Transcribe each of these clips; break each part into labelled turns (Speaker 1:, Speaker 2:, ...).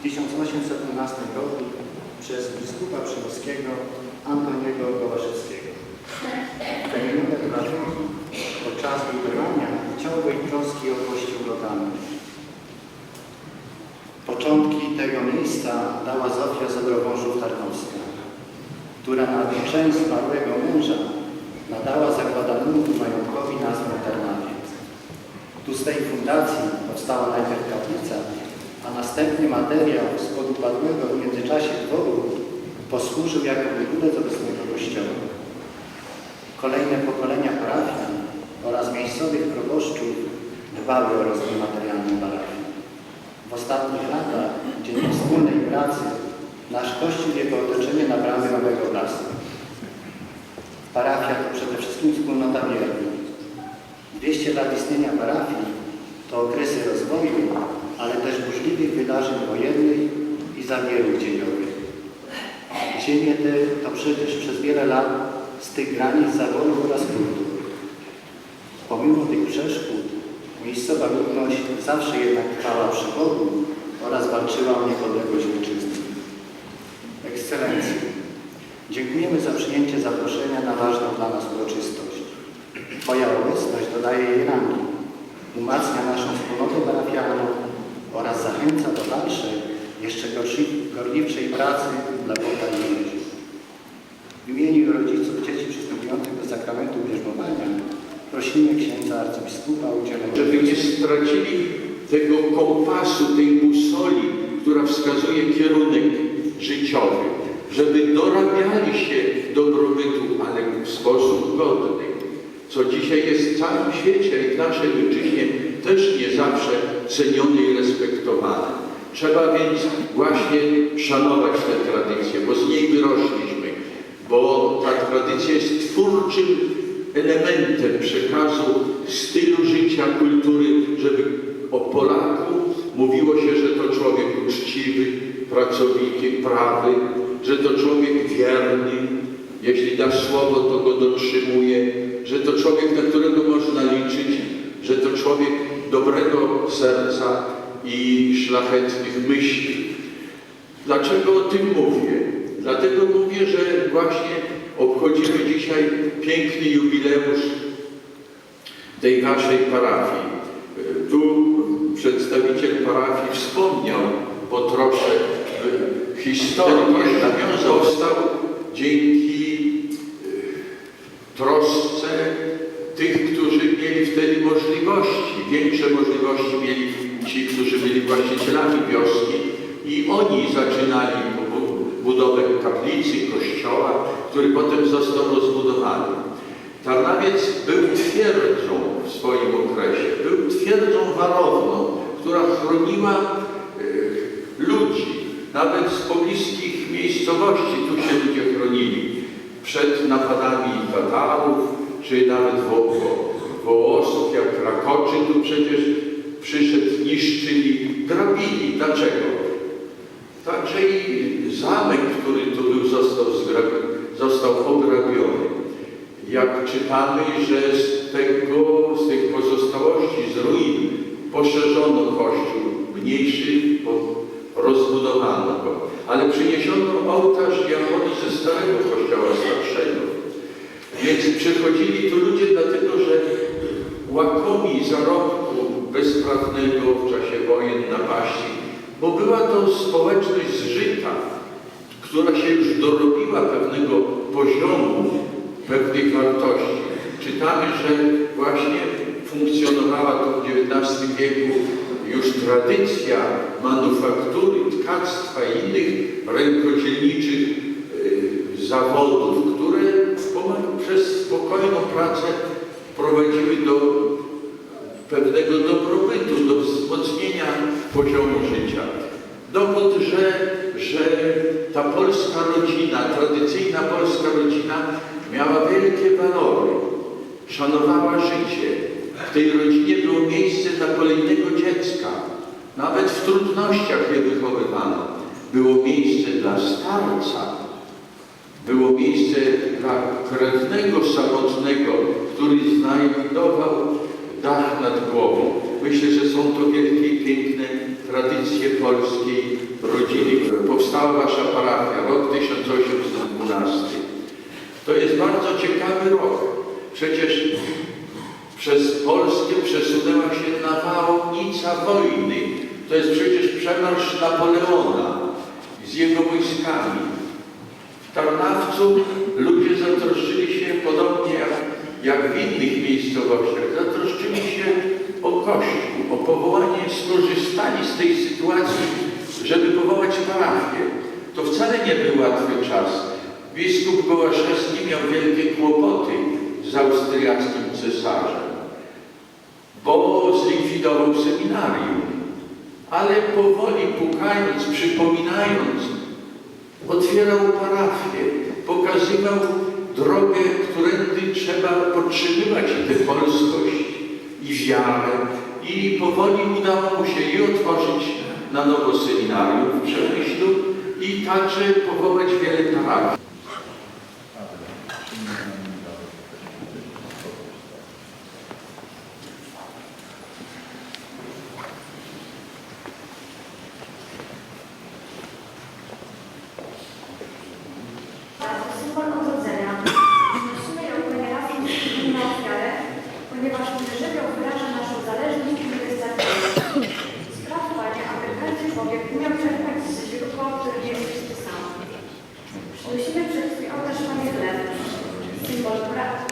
Speaker 1: w 1812 roku przez biskupa przywódzkiego Antoniego Gołaszewskiego. Minute trwały podczas budowania ciągłej troski o Kościół lokalny. Początki tego miejsca dała Zofia Zadrowążów-Tarnowska, która na część zmarłego męża nadała zakładanemu majątkowi nazwę Tarnawiec. Tu z tej fundacji powstała najpierw kaplica, a następnie materiał z podupadłego w międzyczasie dworu posłużył jako wybudek obecnego kościoła. Kolejne pokolenia parafian oraz miejscowych proboszczów dbały o rozwój materialny parafii. W ostatnich latach, dzięki wspólnej pracy, nasz Kościół i jego otoczenie nabrały nowego blasku. Parafia to przede wszystkim wspólnota wiernych. 200 lat istnienia parafii to okresy rozwoju, ale też burzliwych wydarzeń wojennych i zawierów dziejowych. Ziemie te to przecież przez wiele lat z tych granic zaborów oraz kultur. Pomimo tych przeszkód, miejscowa ludność zawsze jednak trwała przy oraz walczyła o niepodległość ojczyzny. Ekscelencje, dziękujemy za przyjęcie zaproszenia na ważną dla nas uroczystość. Twoja obecność dodaje jej rangi, umacnia naszą wspólnotę parafialną zachęca do dalszej, jeszcze gorliwszej pracy dla Boga i ludzi. W imieniu rodziców dzieci przystępujących do sakramentu bierzmowania prosimy księdza arcybiskupa o udzielenie
Speaker 2: żeby nie stracili tego kompasu, tej busoli, która wskazuje kierunek życiowy, żeby dorabiali się dobrobytu, ale w sposób godny, co dzisiaj jest w całym świecie i w naszej ojczyźnie też nie zawsze cenione i respektowane. Trzeba więc właśnie szanować tę tradycję, bo z niej wyrośliśmy, bo ta tradycja jest twórczym elementem przekazu stylu życia, kultury, żeby o Polaku mówiło się, że to człowiek uczciwy, pracowity, prawy, że to człowiek wierny, jeśli da słowo, to go dotrzymuje, że to człowiek, na którego można liczyć, że to człowiek dobrego serca i szlachetnych myśli. Dlaczego o tym mówię? Dlatego mówię, że właśnie obchodzimy dzisiaj piękny jubileusz tej naszej parafii. Tu przedstawiciel parafii wspomniał po trosze e, historię. Nawiązał stał dzięki e, trosce tych, którzy mieli wtedy możliwości, większe możliwości mieli ci, którzy byli właścicielami wioski. I oni zaczynali bu- budowę kaplicy, kościoła, który potem został rozbudowany. Tarnawiec był twierdzą w swoim okresie, był twierdzą warowną, która chroniła e, ludzi, nawet z pobliskich miejscowości, tu się ludzie chronili przed napadami Tatarów, czy nawet wo, wo, Wołosów, jak Krakoczyn tu przecież przyszedł, niszczyli, grabili. Dlaczego? Także i zamek, który tu był, został, został ograbiony. Jak czytamy, że z, tego, z tych pozostałości, z ruin poszerzono kościół mniejszy, rozbudowano go. Ale przyniesiono ołtarz diakonii ze starego kościoła starszego. Więc przychodzili tu ludzie dlatego, że łakomi zarobku bezprawnego w czasie wojen napaści, bo była to społeczność zżyta, która się już dorobiła pewnego poziomu, pewnych wartości. Czytamy, że właśnie funkcjonowała tu w XIX wieku już tradycja manufaktury, tkactwa i innych rękodzielniczych y, zawodów, które przez spokojną pracę prowadziły do pewnego dobrobytu, do wzmocnienia poziomu życia. Dowód, że, że ta polska rodzina, tradycyjna polska rodzina miała wielkie walory, szanowała życie. W tej rodzinie było miejsce dla kolejnego dziecka. Nawet w trudnościach je wychowywano. Było miejsce dla starca, było miejsce dla krewnego samotnego, który znajdował dach nad głową. Myślę, że są to wielkie i piękne tradycje polskiej rodziny. Powstała wasza parafia, rok 1812. To jest bardzo ciekawy rok. Przecież przez Polskę przesunęła się nawałnica wojny. To jest przecież przemarsz Napoleona z jego wojskami. W Tarnawcu ludzie zatroszczyli się podobnie jak, jak w innych miejscowościach. Zatroszczyli się o Kościół, o powołanie, skorzystali z tej sytuacji, żeby powołać parafię. To wcale nie był łatwy czas. Biskup Gołaszewski miał wielkie kłopoty z austriackim cesarzem, bo zlikwidował seminarium. Ale powoli pukając, przypominając, otwierał parafię, pokazywał drogę, którędy trzeba podtrzymywać tę polskość i wiarę. I powoli udało mu się i otworzyć na nowo seminarium w Przemyślu i także powołać wiele parafii.
Speaker 3: solar production.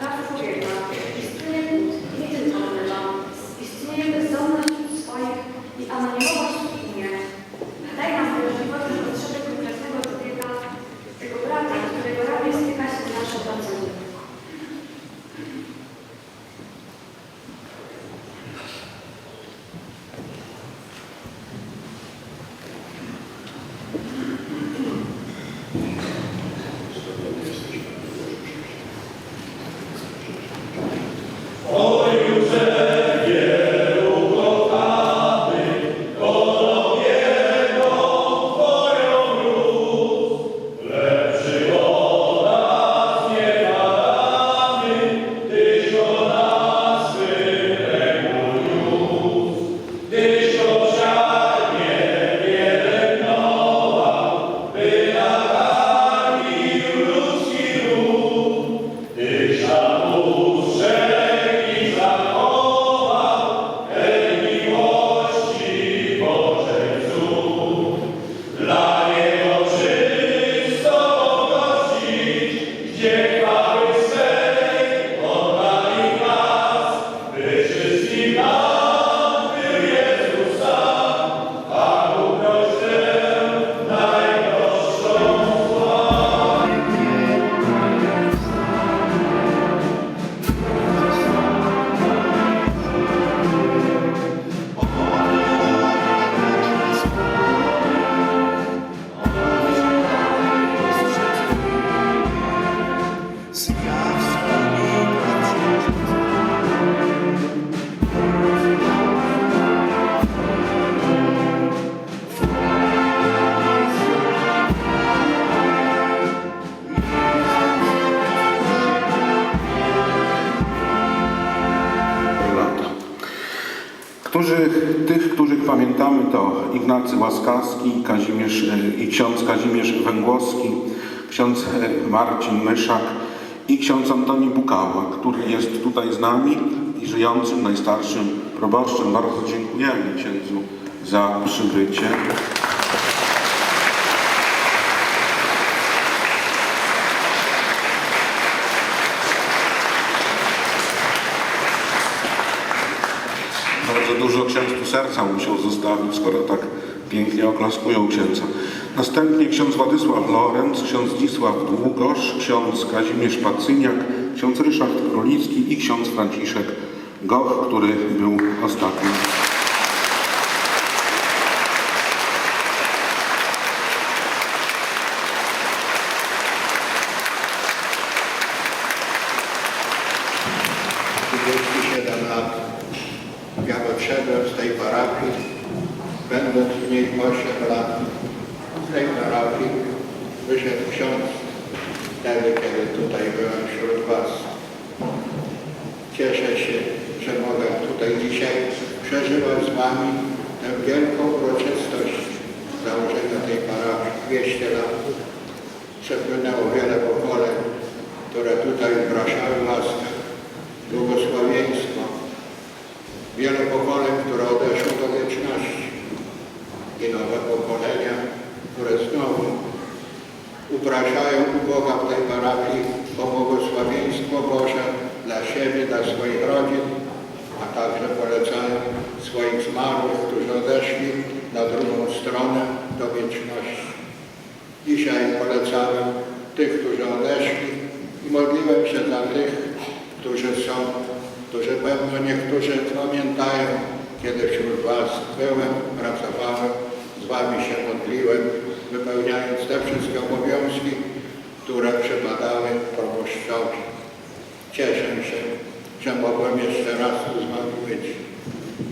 Speaker 3: Kazimierz, e, i ksiądz Kazimierz Węgłowski, ksiądz e, Marcin Myszak i ksiądz Antoni Bukała, który jest tutaj z nami i żyjącym najstarszym proboszczem. Bardzo dziękujemy księdzu za przybycie. Bardzo dużo księdz tu serca musiał zostawić, skoro tak pięknie oklaskują księdza. Następnie ksiądz Władysław Lorenz, ksiądz Zdzisław Długosz, ksiądz Kazimierz Pacyniak, ksiądz Ryszard Królicki i ksiądz Franciszek Goch, który był ostatnim.
Speaker 4: lat ja wyszedłem z tej będąc w niej 8 lat. Z tej parafii wyszedł ksiądz wtedy, kiedy tutaj byłem wśród Was. Cieszę się, że mogę tutaj dzisiaj przeżywać z Wami tę wielką uroczystość założenia tej parafii 200 lat. Przepłynęło wiele pokoleń, które tutaj wpraszały łaskę, błogosławieństwo. Wiele pokoleń, które odeszło do wieczności i nowe pokolenia, które znowu upraszają u Boga w tej parafii o błogosławieństwo Boże dla siebie, dla swoich rodzin, a także polecają swoich zmarłych, którzy odeszli na drugą stronę do wieczności. Dzisiaj polecałem tych, którzy odeszli i modliłem się za tych, którzy są, którzy pewno niektórzy pamiętają, kiedy wśród Was byłem, pracowałem, z Wami się modliłem, wypełniając te wszystkie obowiązki, które przypadały proboszczowi. Cieszę się, że mogłem jeszcze raz tu z Wami być.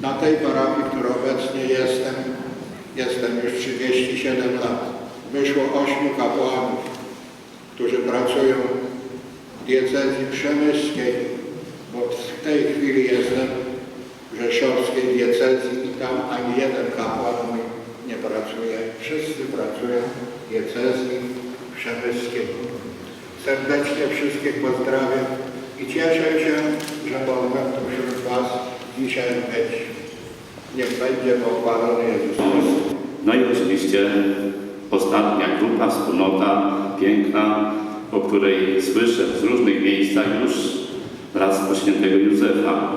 Speaker 4: Na tej parafii, w której obecnie jestem, jestem już 37 lat. Wyszło ośmiu kapłanów, którzy pracują w diecezji przemyskiej, bo w tej chwili jestem w rzeszowskiej diecezji i tam ani jeden kapłan nie pracuje. Wszyscy pracują diecezji przemyskiej. Serdecznie wszystkich pozdrawiam i cieszę się, że mogłem tu wśród Was dzisiaj być. Niech będzie pochwalony Jezus Chrystus.
Speaker 5: No i oczywiście ostatnia grupa, wspólnota piękna, o której słyszę z różnych miejscach już wraz do świętego Józefa.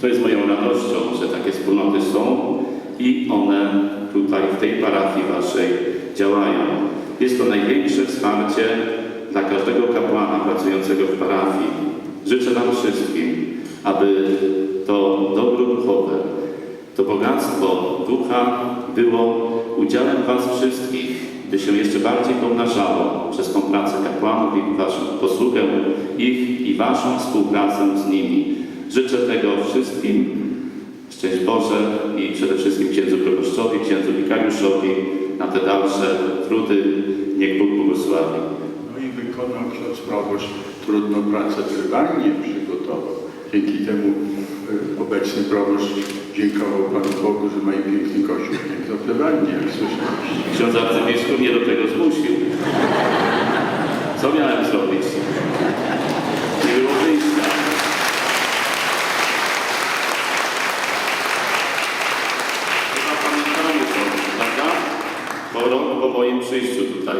Speaker 5: To jest moją radością, że takie wspólnoty są i one tutaj w tej parafii waszej działają. Jest to największe wsparcie dla każdego kapłana pracującego w parafii. Życzę Wam wszystkim, aby to dobro duchowe, to bogactwo ducha było udziałem Was wszystkich, by się jeszcze bardziej pomnażało przez tą pracę kapłanów i Waszą posługę ich i Waszą współpracę z nimi. Życzę tego wszystkim. Szczęść Boże i przede wszystkim księdzu proboszczowi, księdzu wikariuszowi na te dalsze trudy. Niech Bóg błogosławi.
Speaker 2: No i wykonał ksiądz proboszcz trudną pracę, wyrwanie przygotował. Dzięki temu y, obecny proboszcz dziękował Panu Bogu, że mają piękny kościół, piękną plebanię, jak słyszeliście.
Speaker 5: Ksiądz arcybiskup mnie do tego zmusił. Co miałem zrobić? Nie było wyjścia. Chyba pamiętamy to, prawda? Po roku po moim przyjściu tutaj.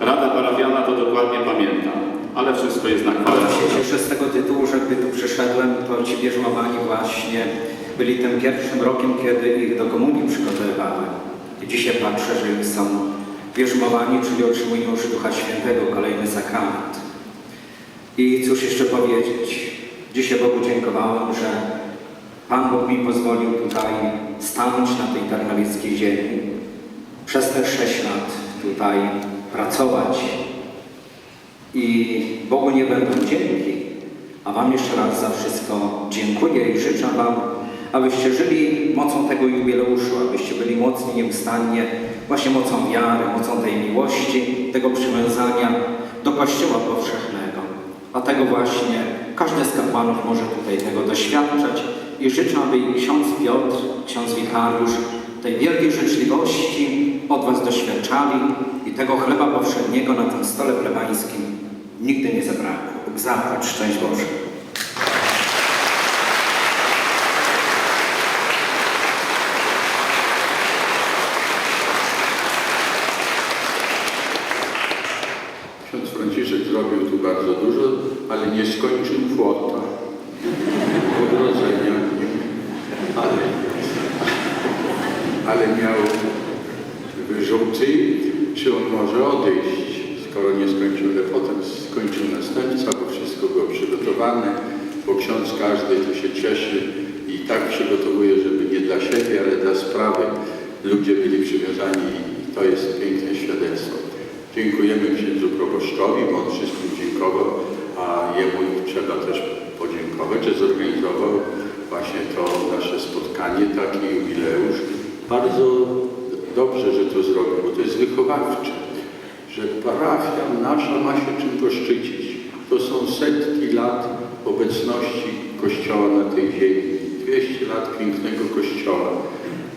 Speaker 5: Rada parafiana to dokładnie pamięta, ale wszystko jest na chwałę.
Speaker 6: Się cieszę z tego tytułu, że gdy tu przyszedłem, to ci bierzmowani właśnie byli tym pierwszym rokiem, kiedy ich do komunii przygotowywałem. Dzisiaj patrzę, że są bierzmowani, czyli otrzymują już Ducha Świętego, kolejny sakrament. I cóż jeszcze powiedzieć? Dzisiaj Bogu dziękowałem, że Pan Bóg mi pozwolił tutaj stanąć na tej tarnowickiej ziemi. Przez te sześć lat tutaj pracować, i Bogu nie będą dzięki, a Wam jeszcze raz za wszystko dziękuję i życzę Wam, abyście żyli mocą tego jubileuszu, abyście byli mocni nieustannie, właśnie mocą wiary, mocą tej miłości, tego przywiązania do Kościoła powszechnego. A tego właśnie każdy z kapłanów może tutaj tego doświadczać i życzę, aby ksiądz Piotr, ksiądz wikariusz tej wielkiej życzliwości od Was doświadczali i tego chleba powszedniego na tym stole plebańskim nigdy nie zabrakło. Zapłać, szczęść Boże.
Speaker 2: Ksiądz Franciszek zrobił tu bardzo dużo, ale nie skończył płota. Ogrodzenia, ale, ale miał wyrzuty, czy on może odejść, skoro nie skończył, ale potem skończył następca, bo wszystko było przygotowane, bo ksiądz każdy tu się cieszy i tak przygotowuje, żeby nie dla siebie, ale dla sprawy ludzie byli przywiązani i to jest piękne świadectwo. Dziękujemy księdzu proboszczowi, bo on wszystkim dziękował, a jemu trzeba też podziękować, że zorganizował właśnie to nasze spotkanie, taki jubileusz. Bardzo dobrze, że to zrobił, bo to jest wychowawcze, że parafia nasza ma się czym poszczycić. To są setki lat obecności Kościoła na tej ziemi. 200 lat pięknego Kościoła.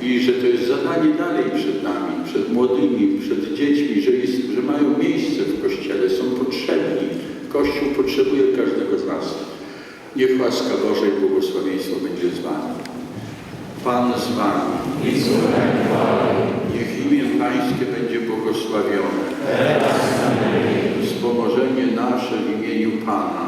Speaker 2: I że to jest zadanie dalej przed nami, przed młodymi, przed dziećmi, że, jest, że mają miejsce w Kościele, są potrzebni. Kościół potrzebuje każdego z nas. Niech łaska Boża i błogosławieństwo będzie z Wami. Pan z Wami. Niech imię Pańskie będzie błogosławione. Wspomożenie nasze w imieniu Pana.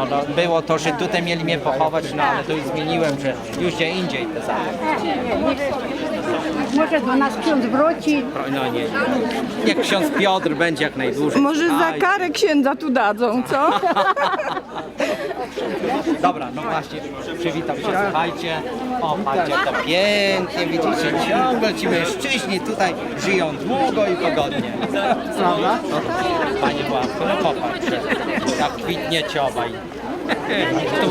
Speaker 7: No no, no było to, że tutaj mieli mnie pochować, no ale to już zmieniłem, że już gdzie indziej te same.
Speaker 8: Może do nas ksiądz wróci.
Speaker 7: No nie, nie. Niech ksiądz Piotr będzie jak najdłużej.
Speaker 9: Może za
Speaker 7: Aj,
Speaker 9: karę księdza tu dadzą, co?
Speaker 7: Dobra, no właśnie, przywitam się, słuchajcie. O, patrzcie, to pięknie, widzicie, ciągle ci mężczyźni tutaj żyją długo i pogodnie. Prawda? No, Panie Bławko, no popatrz, jak kwitnie ciobaj. Tu